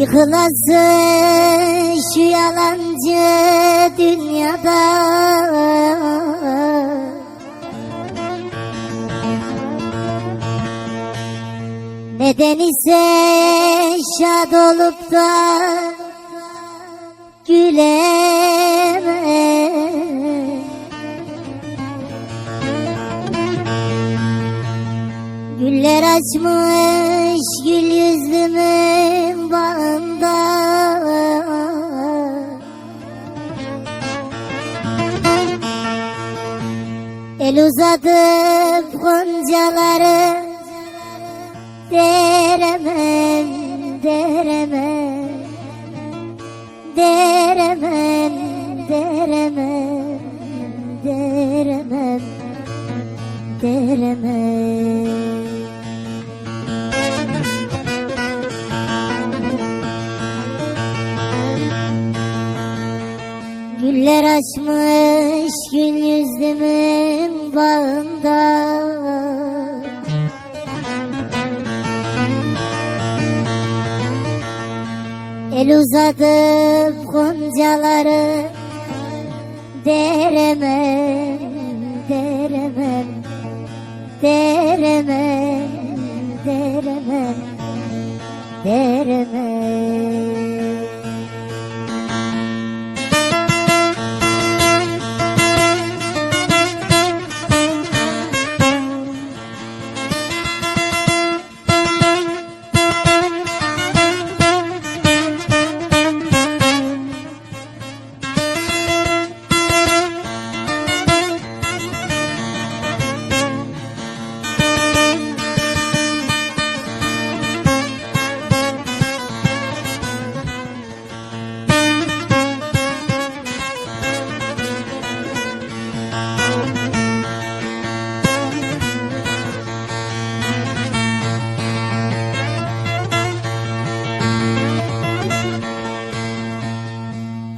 Yıkılasın şu yalancı dünyada. Neden ise şad olup da gülemem Güller açmış gül yüzlümün El uzatıp goncaları deremem, deremem Deremem, deremem, deremem Deremem Güller açmış gül yüzlümün bağında El uzatıp goncaları deremem, deremem, deremem, deremem, deremem.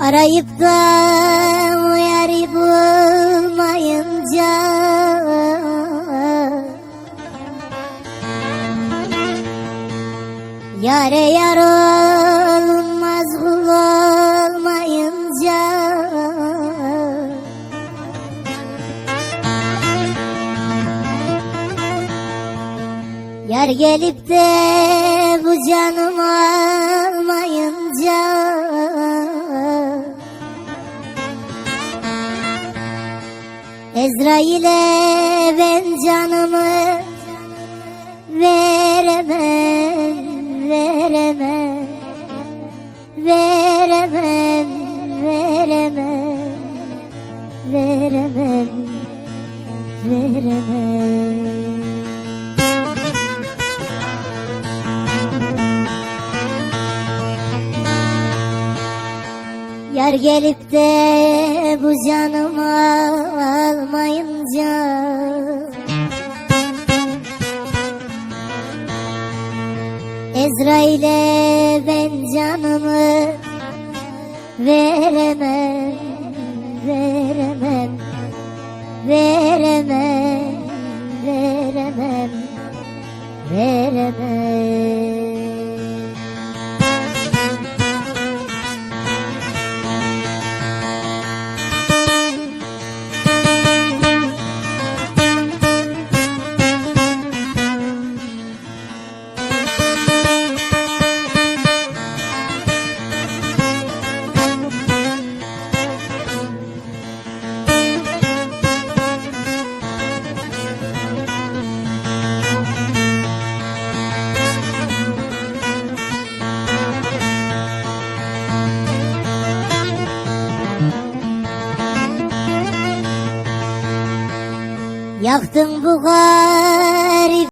Arayıp da uyarı bulmayınca Yare yar olunmaz kul olmayınca. Yar gelip de bu canımı Ezrail'e ben canımı veremem, veremem, veremem, veremem, veremem, veremem. Yar gelip de bu canımı almayınca Ezrail'e ben canımı veremem, veremem, veremem, veremem, veremem. Yaktın bu garip